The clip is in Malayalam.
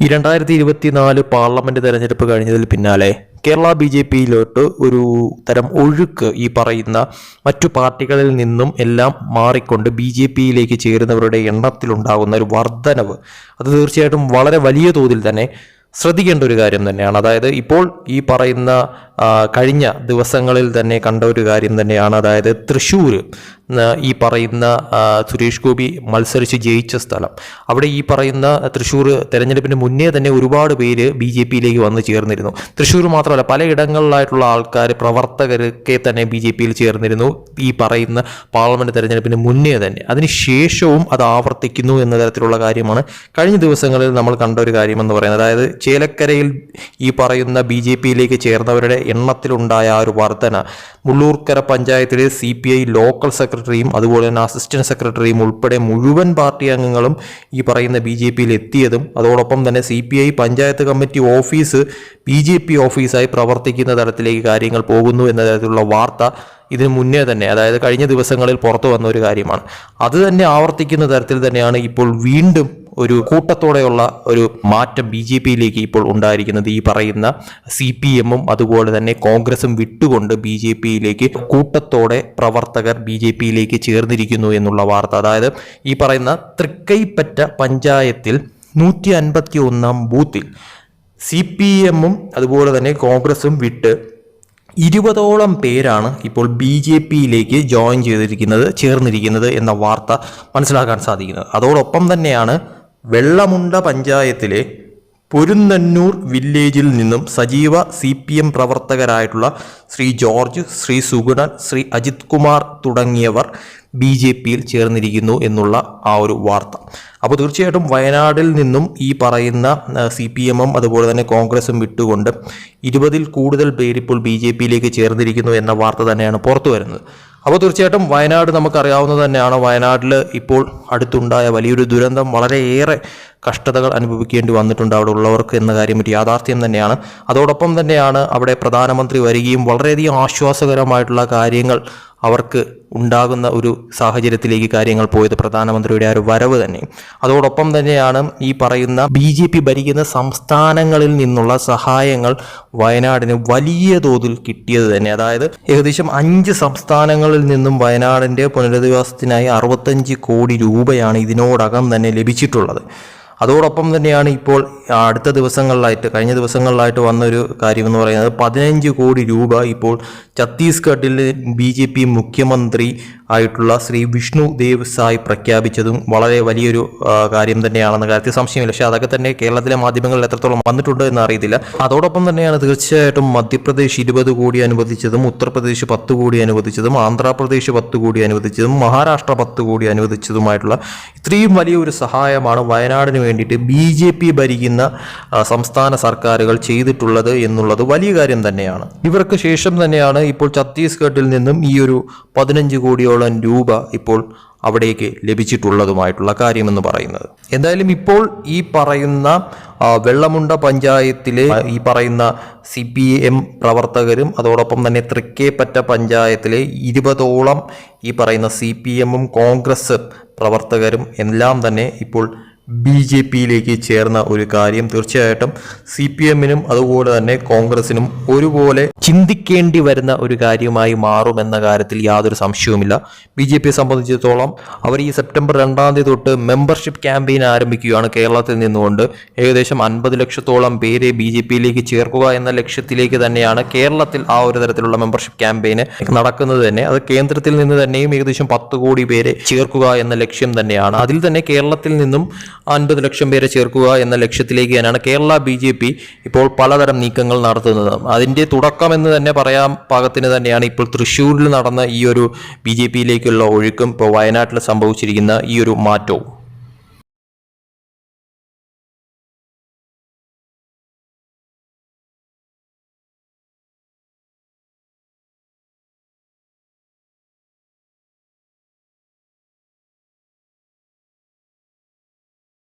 ഈ രണ്ടായിരത്തി ഇരുപത്തിനാല് പാർലമെന്റ് തെരഞ്ഞെടുപ്പ് കഴിഞ്ഞതിൽ പിന്നാലെ കേരള ബി ജെ പിയിലോട്ട് ഒരു തരം ഒഴുക്ക് ഈ പറയുന്ന മറ്റു പാർട്ടികളിൽ നിന്നും എല്ലാം മാറിക്കൊണ്ട് ബി ജെ പിയിലേക്ക് ചേരുന്നവരുടെ എണ്ണത്തിലുണ്ടാകുന്ന ഒരു വർധനവ്. അത് തീർച്ചയായിട്ടും വളരെ വലിയ തോതിൽ തന്നെ ശ്രദ്ധിക്കേണ്ട ഒരു കാര്യം തന്നെയാണ്. അതായത് ഇപ്പോൾ ഈ പറയുന്ന കഴിഞ്ഞ ദിവസങ്ങളിൽ തന്നെ കണ്ട ഒരു കാര്യം തന്നെയാണ്. അതായത് തൃശ്ശൂർ ഈ പറയുന്ന സുരേഷ് ഗോപി മത്സരിച്ച് ജയിച്ച സ്ഥലം. അവിടെ ഈ പറയുന്ന തൃശ്ശൂർ തെരഞ്ഞെടുപ്പിന് മുന്നേ തന്നെ ഒരുപാട് പേര് ബി ജെ പിയിലേക്ക് വന്ന് ചേർന്നിരുന്നു. തൃശ്ശൂർ മാത്രമല്ല പലയിടങ്ങളിലായിട്ടുള്ള ആൾക്കാർ പ്രവർത്തകരൊക്കെ തന്നെ ബി ജെ പിയിൽ ചേർന്നിരുന്നു ഈ പറയുന്ന പാർലമെന്റ് തെരഞ്ഞെടുപ്പിന് മുന്നേ തന്നെ. അതിന് ശേഷവും അത് ആവർത്തിക്കുന്നു എന്ന തരത്തിലുള്ള കാര്യമാണ്. കഴിഞ്ഞ ദിവസങ്ങളിൽ നമ്മൾ കണ്ട ഒരു കാര്യമെന്ന് പറയുന്നത്. അതായത് ചേലക്കരയിൽ ഈ പറയുന്ന ബി ജെ പിയിലേക്ക് ചേർന്നവരുടെ എണ്ണത്തിലുണ്ടായ ആ ഒരു വർധന. മുള്ളൂർക്കര പഞ്ചായത്തിലെ സി പി ഐ ലോക്കൽ സെക്രട്ടറിയും അതുപോലെ തന്നെ അസിസ്റ്റന്റ് സെക്രട്ടറിയും ഉൾപ്പെടെ മുഴുവൻ പാർട്ടി അംഗങ്ങളും ഈ പറയുന്ന ബി ജെ പിയിൽ എത്തിയതും അതോടൊപ്പം തന്നെ C P I panchayat committee office B J P ഓഫീസായി പ്രവർത്തിക്കുന്ന തരത്തിലേക്ക് കാര്യങ്ങൾ പോകുന്നു എന്ന തരത്തിലുള്ള വാർത്ത ഇതിനു മുന്നേ തന്നെ അതായത് കഴിഞ്ഞ ദിവസങ്ങളിൽ പുറത്തു വന്ന ഒരു കാര്യമാണ്. അത് തന്നെ ആവർത്തിക്കുന്ന തരത്തിൽ തന്നെയാണ് ഇപ്പോൾ വീണ്ടും ഒരു കൂട്ടത്തോടെയുള്ള ഒരു മാറ്റം ബി ജെ പിയിലേക്ക് ഇപ്പോൾ ഉണ്ടായിരിക്കുന്നത് ഈ പറയുന്ന സി പി എമ്മും അതുപോലെ തന്നെ കോൺഗ്രസും വിട്ടുകൊണ്ട് ബി ജെ പിയിലേക്ക് കൂട്ടത്തോടെ പ്രവർത്തകർ ബി ജെ പിയിലേക്ക് ചേർന്നിരിക്കുന്നു എന്നുള്ള വാർത്ത. അതായത് ഈ പറയുന്ന തൃക്കൈപ്പറ്റ പഞ്ചായത്തിൽ നൂറ്റി അൻപത്തി ഒന്നാം ബൂത്തിൽ സി പി എമ്മും അതുപോലെ തന്നെ കോൺഗ്രസും വിട്ട് ഇരുപതോളം പേരാണ് ഇപ്പോൾ ബി ജെ പിയിലേക്ക് ജോയിൻ ചെയ്തിരിക്കുന്നത് ചേർന്നിരിക്കുന്നത് എന്ന വാർത്ത മനസ്സിലാക്കാൻ സാധിക്കുന്നത്. അതോടൊപ്പം തന്നെയാണ് വെള്ളമുണ്ട പഞ്ചായത്തിലെ പൊരുന്നന്നൂർ വില്ലേജിൽ നിന്നും സജീവ സി പി എം പ്രവർത്തകരായിട്ടുള്ള ശ്രീ ജോർജ് ശ്രീ സുഗുണൻ ശ്രീ അജിത് കുമാർ തുടങ്ങിയവർ ബി ജെ പിയിൽ ചേർന്നിരിക്കുന്നു എന്നുള്ള ആ ഒരു വാർത്ത. അപ്പോൾ തീർച്ചയായിട്ടും വയനാടിൽ നിന്നും ഈ പറയുന്ന സി പി എമ്മും അതുപോലെ തന്നെ കോൺഗ്രസും വിട്ടുകൊണ്ട് ഇരുപതിൽ കൂടുതൽ പേരിപ്പോൾ ബി ജെ പിയിലേക്ക് ചേർന്നിരിക്കുന്നു എന്ന വാർത്ത തന്നെയാണ് പുറത്തു വരുന്നത്. അപ്പോൾ തീർച്ചയായിട്ടും വയനാട് നമുക്കറിയാവുന്നത് തന്നെയാണ്. വയനാട്ടിൽ ഇപ്പോൾ അടുത്തുണ്ടായ വലിയൊരു ദുരന്തം വളരെയേറെ കഷ്ടതകൾ അനുഭവിക്കേണ്ടി വന്നിട്ടുണ്ട് അവിടെ ഉള്ളവർക്ക് എന്ന കാര്യം ഒരു യാഥാർത്ഥ്യം തന്നെയാണ്. അതോടൊപ്പം തന്നെയാണ് അവിടെ പ്രധാനമന്ത്രി വരികയും വളരെയധികം ആശ്വാസകരമായിട്ടുള്ള കാര്യങ്ങൾ അവർക്ക് ഉണ്ടാകുന്ന ഒരു സാഹചര്യത്തിലേക്ക് കാര്യങ്ങൾ പോയത് പ്രധാനമന്ത്രിയുടെ ആ ഒരു വരവ് തന്നെ. അതോടൊപ്പം തന്നെയാണ് ഈ പറയുന്ന ബി ജെ പി ഭരിക്കുന്ന സംസ്ഥാനങ്ങളിൽ നിന്നുള്ള സഹായങ്ങൾ വയനാടിന് വലിയ തോതിൽ കിട്ടിയത് തന്നെ. അതായത് ഏകദേശം അഞ്ച് സംസ്ഥാനങ്ങളിൽ നിന്നും വയനാടിന്റെ പുനരധിവാസത്തിനായി അറുപത്തഞ്ച് കോടി രൂപയാണ് ഇതിനോടകം തന്നെ ലഭിച്ചിട്ടുള്ളത്. അതോടൊപ്പം തന്നെയാണ് ഇപ്പോൾ അടുത്ത ദിവസങ്ങളിലായിട്ട് കഴിഞ്ഞ ദിവസങ്ങളിലായിട്ട് വന്നൊരു കാര്യമെന്ന് പറയുന്നത് പതിനഞ്ച് കോടി രൂപ ഇപ്പോൾ ഛത്തീസ്ഗഡിൽ ബി ജെ പി മുഖ്യമന്ത്രി ആയിട്ടുള്ള ശ്രീ വിഷ്ണു ദേവ് സായ് പ്രഖ്യാപിച്ചതും വളരെ വലിയൊരു കാര്യം തന്നെയാണെന്ന കാര്യത്തിൽ സംശയമില്ല. പക്ഷേ അതൊക്കെ തന്നെ കേരളത്തിലെ മാധ്യമങ്ങളിൽ എത്രത്തോളം വന്നിട്ടുണ്ട് എന്ന് അറിയത്തില്ല. അതോടൊപ്പം തന്നെയാണ് തീർച്ചയായിട്ടും മധ്യപ്രദേശ് ഇരുപത് കോടി അനുവദിച്ചതും ഉത്തർപ്രദേശ് പത്ത് കോടി അനുവദിച്ചതും ആന്ധ്രാപ്രദേശ് പത്ത് കോടി അനുവദിച്ചതും മഹാരാഷ്ട്ര പത്ത് കോടി അനുവദിച്ചതുമായിട്ടുള്ള ഇത്രയും വലിയൊരു സഹായമാണ് വയനാടിന് വേണ്ടിയിട്ട് ബി ജെ പി ഭരിക്കുന്ന സംസ്ഥാന സർക്കാരുകൾ ചെയ്തിട്ടുള്ളത് എന്നുള്ളത് വലിയ കാര്യം തന്നെയാണ്. ഇവർക്ക് ശേഷം തന്നെയാണ് ഇപ്പോൾ ഛത്തീസ്ഗഡിൽ നിന്നും ഈ ഒരു പതിനഞ്ച് കോടിയോളം രൂപ ഇപ്പോൾ അവിടേക്ക് ലഭിച്ചിട്ടുള്ളതുമായിട്ടുള്ള കാര്യമെന്ന് പറയുന്നത്. എന്തായാലും ഇപ്പോൾ ഈ പറയുന്ന വെള്ളമുണ്ട പഞ്ചായത്തിലെ ഈ പറയുന്ന സി പി എം പ്രവർത്തകരും അതോടൊപ്പം തന്നെ തൃക്കേപ്പറ്റ പഞ്ചായത്തിലെ ഇരുപതോളം ഈ പറയുന്ന സി പി എമ്മും കോൺഗ്രസ് പ്രവർത്തകരും എല്ലാം തന്നെ ഇപ്പോൾ ബി ജെ പിയിലേക്ക് ചേർന്ന ഒരു കാര്യം തീർച്ചയായിട്ടും സി പി എമ്മിനും അതുപോലെ തന്നെ കോൺഗ്രസിനും ഒരുപോലെ ചിന്തിക്കേണ്ടി വരുന്ന ഒരു കാര്യമായി മാറുമെന്ന കാര്യത്തിൽ യാതൊരു സംശയവുമില്ല. ബി ജെ പിയെ സംബന്ധിച്ചിടത്തോളം അവർ ഈ സെപ്റ്റംബർ രണ്ടാം തീയതി തൊട്ട് മെമ്പർഷിപ്പ് ക്യാമ്പയിൻ ആരംഭിക്കുകയാണ് കേരളത്തിൽ നിന്നുകൊണ്ട്. ഏകദേശം അൻപത് ലക്ഷത്തോളം പേരെ ബി ജെ പിയിലേക്ക് ചേർക്കുക എന്ന ലക്ഷ്യത്തിലേക്ക് തന്നെയാണ് കേരളത്തിൽ ആ ഒരു തരത്തിലുള്ള മെമ്പർഷിപ്പ് ക്യാമ്പയിന് നടക്കുന്നത് തന്നെ. അത് കേന്ദ്രത്തിൽ നിന്ന് തന്നെയും ഏകദേശം പത്ത് കോടി പേരെ ചേർക്കുക എന്ന ലക്ഷ്യം തന്നെയാണ്. അതിൽ തന്നെ കേരളത്തിൽ നിന്നും അൻപത് ലക്ഷം പേരെ ചേർക്കുക എന്ന ലക്ഷ്യത്തിലേക്ക് തന്നെയാണ് കേരള ബി ജെ പി ഇപ്പോൾ പലതരം നീക്കങ്ങൾ നടത്തുന്നത്. അതിന്റെ തുടക്കം എന്ന് തന്നെ പറയാം പാകത്തിന് തന്നെയാണ് ഇപ്പോൾ തൃശ്ശൂരിൽ നടന്ന ഈ ഒരു ബി ജെ പിയിലേക്കുള്ള ഒഴുക്കും ഇപ്പോൾ വയനാട്ടിൽ സംഭവിച്ചിരിക്കുന്ന ഈ ഒരു മാറ്റവും.